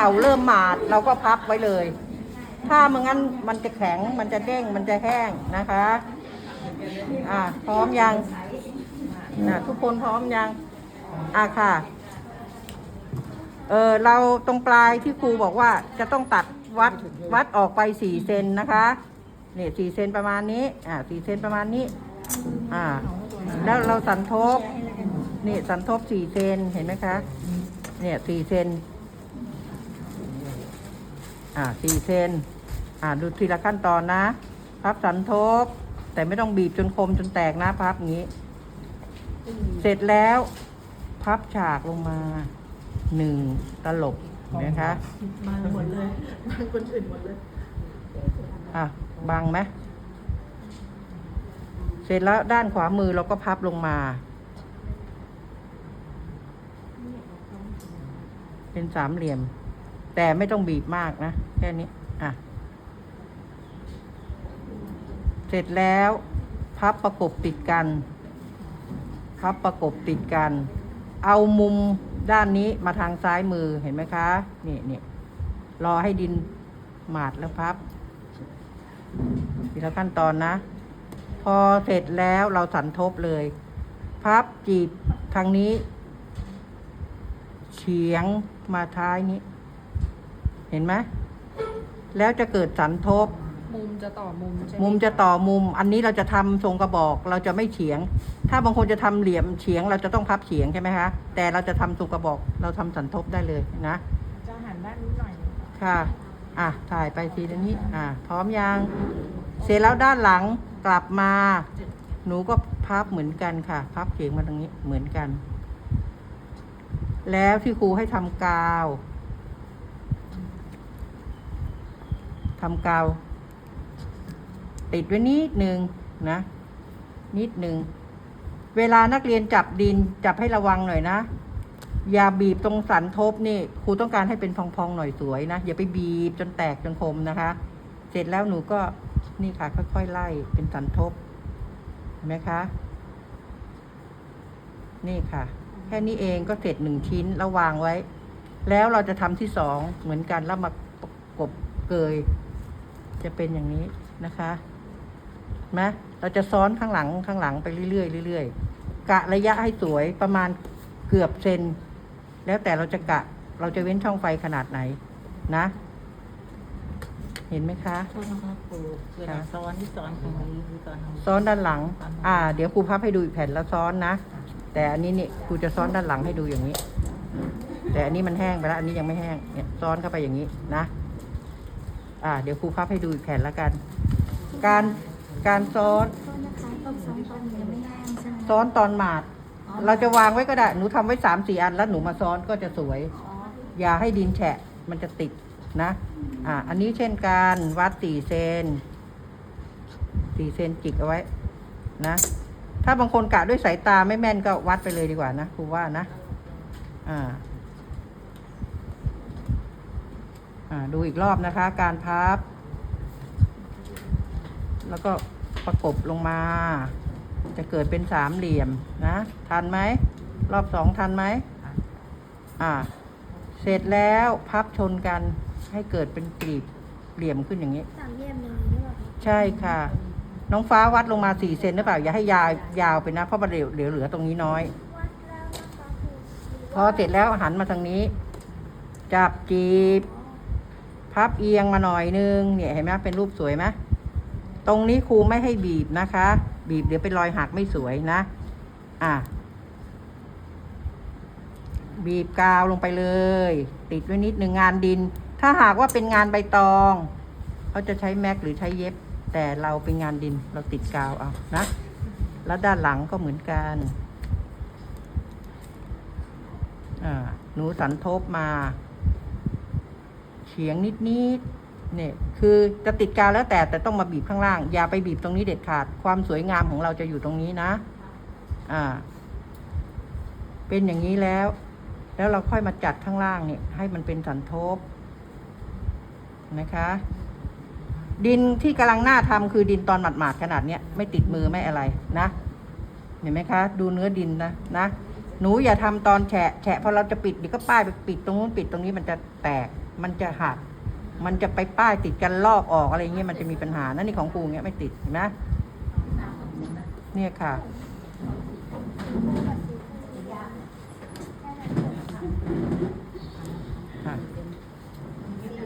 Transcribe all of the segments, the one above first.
เก่าเริ่มหมาดเราก็พับไว้เลย ถ้ามันงั้นมันจะแข็งมันจะเด้งมันจะแห้งนะคะอ่าพร้อมยังอะทุกคนพร้อมยังอะค่ะเออเราตรงปลายที่ครูบอกว่าจะต้องตัดวัดวัดออกไปสี่เซนนะคะเนี่ยสี่เซนประมาณนี้ อ่าสี่เซนประมาณนี้ อ่า แล้วเราสันทบนี่สันทบสี่เซนเห็นไหมคะ เนี่ยสี่เซน อ่าสี่เซนอ่าดูทีละขั้นตอนนะ พับสันทบ แต่ไม่ต้องบีบจนคมจนแตกนะพับอย่างนี้ เสร็จแล้ว พับฉากลงมาหนึ่งตลบเห็นไหมคะมาหมดเลยมาคนอื่นหมดเลยอะบังไหมเสร็จแล้วด้านขวามือเราก็พับลงมา เป็นสามเหลี่ยม แต่ไม่ต้องบีบมากนะ แค่นี้ อะ เสร็จแล้วพับประกบติดกัน พับประกบติดกัน เอามุมด้านนี้มาทางซ้ายมือเห็นไหมคะ นี่นี่รอให้ดินหมาดแล้วพับทีละขั้นตอนนะ พอเสร็จแล้วเราสันทบเลย พับจีบทางนี้ เฉียงมาท้ายนี้ เห็นไหมแล้วจะเกิดสันทบ มุมจะต่อมุมใช่ไหมมุมจะต่อมุม อันนี้เราจะทำทรงกระบอก เราจะไม่เฉียง ถ้าบางคนจะทำเหลี่ยมเฉียง เราจะต้องพับเฉียงใช่ไหมคะ แต่เราจะทำทรงกระบอก เราทำสันทบได้เลยนะ จะหันด้านนี้หน่อยค่ะ อะ ถ่ายไปทีละนิดอะ พร้อมยัง เสร็จแล้วด้านหลังกลับมา หนูก็พับเหมือนกันค่ะ พับเขียงมาตรงนี้เหมือนกัน แล้วที่ครูให้ทำกาว ทำกาว ติดไว้นิดนึงนะ นิดหนึ่ง เวลานักเรียนจับดินจับให้ระวังหน่อยนะ อย่าบีบตรงสันทบนี่ครูต้องการให้เป็นพองๆหน่อยสวยนะ อย่าไปบีบจนแตกจนคมนะคะ เสร็จแล้วหนูก็นี่ค่ะ ค่อยๆไล่เป็นสันทบเห็นไหมคะ นี่ค่ะ แค่นี้เองก็เสร็จหนึ่งชิ้นแล้ววางไว้ แล้วเราจะทำที่สองเหมือนกันแล้วมาประกบเกย จะเป็นอย่างนี้นะคะเห็นไหมเราจะซ้อนข้างหลังข้างหลังไปเรื่อยๆเรื่อยๆกะระยะให้สวยประมาณเกือบเซนแล้วแต่เราจะกะเราจะเว้นช่องไฟขนาดไหนนะ เห็นไหมคะโทษนะครับครูเวลาซ้อนที่ซ้อนตรงนี้หรือซ้อนตรงนี้ซ้อนด้านหลัง อ่า เดี๋ยวครูพับให้ดูอีกแผ่นแล้วซ้อนนะแต่อันนี้นี่ครูจะซ้อนด้านหลังให้ดูอย่างนี้ แต่อันนี้มันแห้งไปแล้ว อันนี้ยังไม่แห้งเนี่ยซ้อนเข้าไปอย่างนี้นะ อ่าเดี๋ยวครูพับให้ดูอีกแผ่นแล้วกัน การการซ้อนโทษนะคะต้มซ้อมตอนยังไม่แห้งใช่ไหมซ้อนตอนหมาดเราจะวางไว้ก็ได้ หนูทำไว้สามสี่อันแล้วหนูมาซ้อนก็จะสวย อ๋ออย่าให้ดินแฉะมันจะติดนะ อ่า อันนี้เช่นกันวัดสี่เซนสี่เซนจิกเอาไว้ นะ ถ้าบางคนกะด้วยสายตาไม่แม่นก็วัดไปเลยดีกว่านะครูว่านะ อ่า อ่า ดูอีกรอบนะคะ การพับ แล้วก็ประกบลงมา จะเกิดเป็นสามเหลี่ยมนะ ทันไหม รอบสองทันไหมอ่า เสร็จแล้วพับชนกันให้เกิดเป็นกลีบเหลี่ยมขึ้นอย่างนี้ สามเหลี่ยมอย่างนี้หรือเปล่าคะใช่ค่ะ น้องฟ้าวัดลงมาสี่เซนหรือเปล่า อย่าให้ยาวยาวไปนะ เพราะมันเหลือเหลือเหลือตรงนี้น้อยวัดแล้วนะคะคือพอเสร็จแล้วหันมาทางนี้ จับจีบ พับเอียงมาหน่อยนึงเนี่ยเห็นไหมเป็นรูปสวยไหมตรงนี้ครูไม่ให้บีบนะคะ บีบเดี๋ยวเป็นรอยหักไม่สวยนะ อะ บีบกาวลงไปเลย ติดไว้นิดหนึ่งงานดิน ถ้าหากว่าเป็นงานใบตองเขาจะใช้แม็กหรือใช้เย็บ แต่เราเป็นงานดินเราติดกาวเอานะ แล้วด้านหลังก็เหมือนกันอ่าหนูสันทบมา เฉียงนิดนิดๆเนี่ยคือจะติดกาวแล้วแต่แต่ต้องมาบีบข้างล่าง อย่าไปบีบตรงนี้เด็ดขาด ความสวยงามของเราจะอยู่ตรงนี้นะ อ่า เป็นอย่างนี้แล้ว แล้วเราค่อยมาจัดข้างล่างเนี่ย ให้มันเป็นสันทบนะคะ ดินที่กำลังหน้าทำคือดินตอนหมาดๆขนาดเนี้ยไม่ติดมือไม่อะไรนะเห็นไหมคะ ดูเนื้อดินนะนะหนูอย่าทำตอนแฉะแฉะพอเราจะปิดเดี๋ยวก็ป้ายไปปิดตรงนู้นปิดตรงนี้มันจะแตก มันจะหัก มันจะไปป้ายติดกันลอกออกอะไรเงี้ยมันจะมีปัญหานั่นนี่ของครูเงี้ยไม่ติดเห็นไหมเนี่ยค่ะ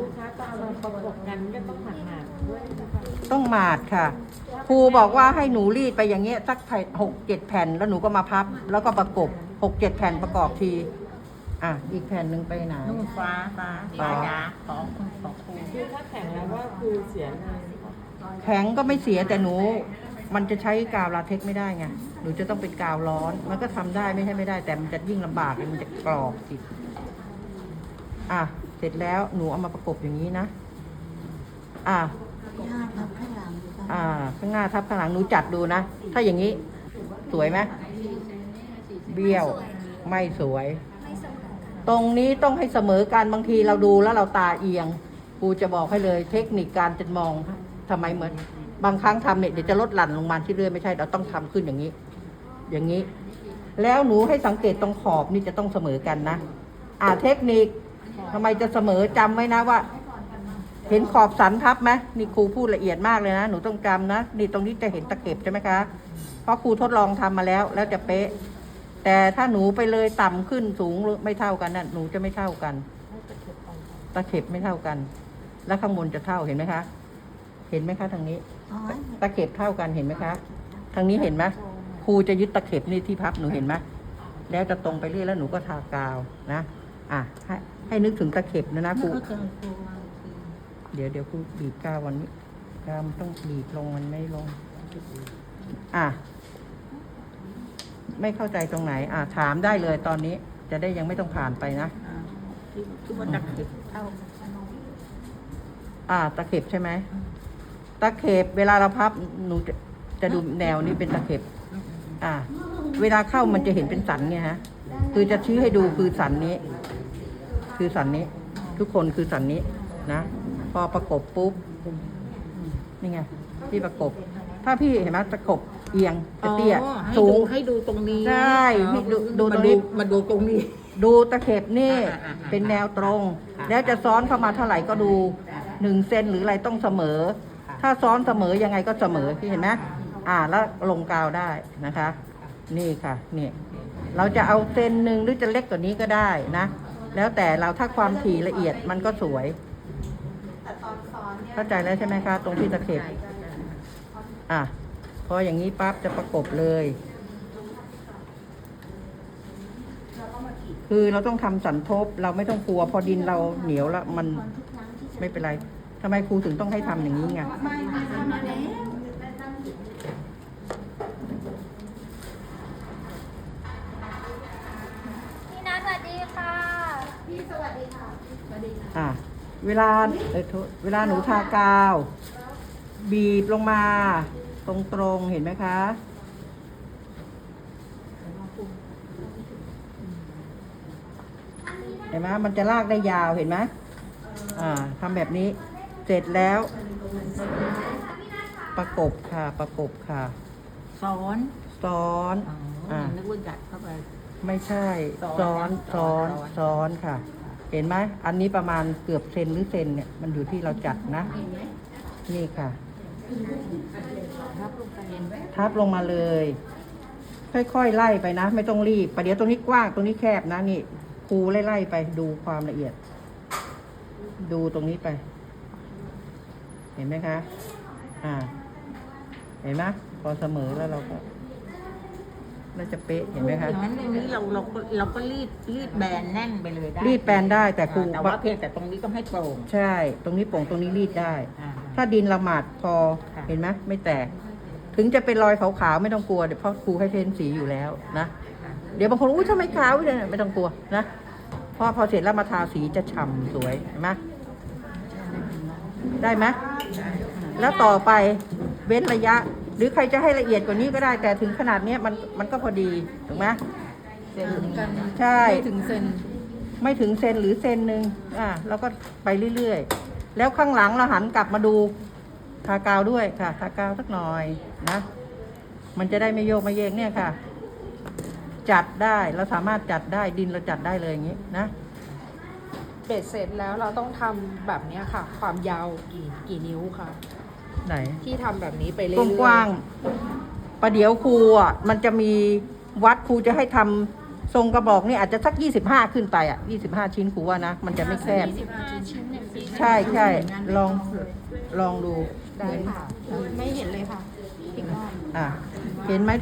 ลูกค้าตอนเราประกบกันก็ต้องหันหน้าด้วยนะคะต้องหมาดค่ะ ครูบอกว่าให้หนูรีดไปอย่างเงี้ยสักแผ่นหกเจ็ดแผ่น แล้วหนูก็มาพับ แล้วก็ประกบหกเจ็ดแผ่นประกอบที อะ อีกแผ่นหนึ่งไปไหน นุ่งฟ้าฟ้าฟ้าฟ้าจ๋าของคุณของครูคือถ้าแข็งแล้วว่าคือเสียเลยแข็งก็ไม่เสียแต่หนู มันจะใช้กาวลาเท็กซ์ไม่ได้ไง หนูจะต้องเป็นกาวร้อน มันก็ทำได้ไม่ใช่ไม่ได้ แต่มันจะยิ่งลำบากมันจะกรอบสิอะ เสร็จแล้วหนูเอามาประกบอย่างนี้นะ อะ ห้าทับข้างหลังหรือเปล่าอ่า ข้างหน้าทับข้างหลังหนูจัดดูนะ ถ้าอย่างนี้ สวยไหมเบี้ยว ไม่สวยไม่เสมอกัน ตรงนี้ต้องให้เสมอกันบางทีเราดูแล้วเราตาเอียงครูจะบอกให้เลยเทคนิคการจะมองทำไมเหมือน บางครั้งทำเนี่ยเดี๋ยวจะลดหลั่นลงมาที่เรื่อยไม่ใช่เราต้องทำขึ้นอย่างนี้ อย่างนี้ แล้วหนูให้สังเกตตรงขอบนี่จะต้องเสมอกันนะ อ่าเทคนิคทำไมจะเสมอจำไว้นะว่า เห็นขอบสันทับไหมนี่ครูพูดละเอียดมากเลยนะหนูต้องจำนะนี่ตรงนี้จะเห็นตะเข็บใช่ไหมคะเพราะครูทดลองทำมาแล้ว แล้วจะเป๊ะ แต่ถ้าหนูไปเลยต่ำขึ้นสูงไม่เท่ากันน่ะหนูจะไม่เท่ากัน ตะเข็บไม่เท่ากัน แล้วข้างบนจะเท่าเห็นไหมคะ เห็นไหมคะทางนี้อ๋อตะเข็บเท่ากันเห็นไหมคะ ทางนี้เห็นไหมครูจะยึดตะเข็บนี่ที่พับหนูเห็นไหมแล้วจะตรงไปเรื่อยแล้วหนูก็ทากาวนะอะให้ให้นึกถึงตะเข็บนะนะครูก็เจอครูมาทีเดี๋ยวเดี๋ยวครูบีบกาววันนี้กาวมันต้องบีบลงมันไม่ลง อะ ไม่เข้าใจตรงไหน อะถามได้เลยตอนนี้ จะได้ยังไม่ต้องผ่านไปนะอ่าที่ที่ว่าตักเก็บเท่าอ่า ตะเข็บใช่ไหมตะเข็บเวลาเราพับหนูจะจะดูแนวนี้เป็นตะเข็บ อ่า เวลาเข้ามันจะเห็นเป็นสันเนี่ยฮะ คือจะชี้ให้ดูคือสันนี้ คือสันนี้ ทุกคนคือสันนี้นะ พอประกบปุ๊บนี่ไงที่ประกบ ถ้าพี่เห็นไหมประกบเอียงจะเตี้ยอ๋อให้สูดูง ให้ดูตรงนี้ใช่ให้ดูดูตรงมานี้มาดูตรงนี้ ดูตะเข็บนี่อ่าอ่าอ่าเป็นแนวตรงค่ะแล้วจะซ้อนเข้ามาเท่าไหร่ก็ดูหนึ่งเซนหรืออะไรต้องเสมอ ค่ะ ถ้าซ้อนเสมอยังไงก็เสมอพี่เห็นไหมอ่าแล้วลงกาวได้นะคะ นี่ค่ะนี่เราจะเอาเซนหนึ่งหรือจะเล็กกว่านี้ก็ได้นะ แล้วแต่เราถ้าความถี่ละเอียดมันก็สวย เข้าใจแล้วใช่ไหมคะ ตรงที่ตะเข็บ อะพออย่างนี้ปั๊บจะประกบเลย คือเราต้องทำสันทบเราไม่ต้องกลัว พอดินเราเหนียวแล้วมันทุกครั้งที่จะไม่เป็นไรทำไมครูถึงต้องให้ทำอย่างนี้ไงไม่ไม่ทำมาแล้วพี่นัทสวัสดีค่ะ พี่สวัสดีค่ะอะ เวลาเอยโทษเวลาหนูทากาว บีบลงมา ตรงๆ เห็นไหมคะ เห็นไหมมันจะลากได้ยาวเห็นไหมอ่าทำแบบนี้ เสร็จแล้ว ประกบค่ะ ประกบค่ะ ซ้อนซ้อนอ๋ออ่านึกว่ายัดเข้าไป ไม่ใช่ซ้ซ้ออนนซ้อนซ้อนซ้อนค่ะ เห็นไหม อันนี้ประมาณเกือบเซนหรือเซนเนี่ย มันอยู่ที่เราจัดนะ นี่ค่ะ ทับลงมาเลย ค่อยๆไล่ไปนะ ไม่ต้องรีบประเดี๋ยวตรงนี้กว้างตรงนี้แคบนะนี่ครูไล่ๆไปดูความละเอียด ดูตรงนี้ไป เห็นไหมคะ อ่า เห็นไหมพอเสมอแล้วเราก็เราจะเป๊ะเห็นไหมคะอย่างนั้นตรงนี้เราเราก็เราก็รีดรีดแบนแน่นไปเลยได้รีดแปลนได้แต่ครูอ่าแต่ว่าเพียงแต่ตรงนี้ก็ให้โปร่งใช่ ตรงนี้โป่งตรงนี้รีดได้อ่า ถ้าดินละหมาดพอค่ะ เห็นไหมไม่แตก ถึงจะเป็นรอยขาวๆไม่ต้องกลัวเดี๋ยวเพราะครูให้เพ้นสีอยู่แล้วนะ เดี๋ยวบางคนอุ้ยทำไมขาวเนี่ยไม่ต้องกลัวนะเพราะพอเสร็จแล้วมาทาสีจะฉ่ำสวยเห็นไหมได้ไหมแล้วต่อไปเว้นระยะ หรือใครจะให้ละเอียดกว่านี้ก็ได้ แต่ถึงขนาดเนี้ยมันมันก็พอดีถูกไหมเส้นนี้ใช่ ไม่ถึงเซน ไม่ถึงเซนหรือเซนหนึ่งอ่าแล้วก็ไปเรื่อยๆ แล้วข้างหลังเราหันกลับมาดูทากาวด้วยค่ะทากาวสักหน่อยนะ มันจะได้ไม่โยกไม่เยกเนี่ยค่ะ จัดได้เราสามารถจัดได้ดินเราจัดได้เลยอย่างนี้นะเบ็ดเสร็จแล้วเราต้องทำแบบเนี้ยค่ะ ความยาวกี่กี่นิ้วค่ะ ไหนที่ทำแบบนี้ไปเรื่อยๆกว้างๆประเดี๋ยวครูอะมันจะมีวัดครูจะให้ทำ ทรงกระบอกนี่อาจจะสักยี่สิบห้าขึ้นไปอะยี่สิบห้าชิ้นครูว่านะ มันจะไม่แคบชิ้นเนี่ยปีใช่ใช่ลองลองดูได้ค่ะ ไม่เห็นเลยค่ะอะเห็นไหมทุก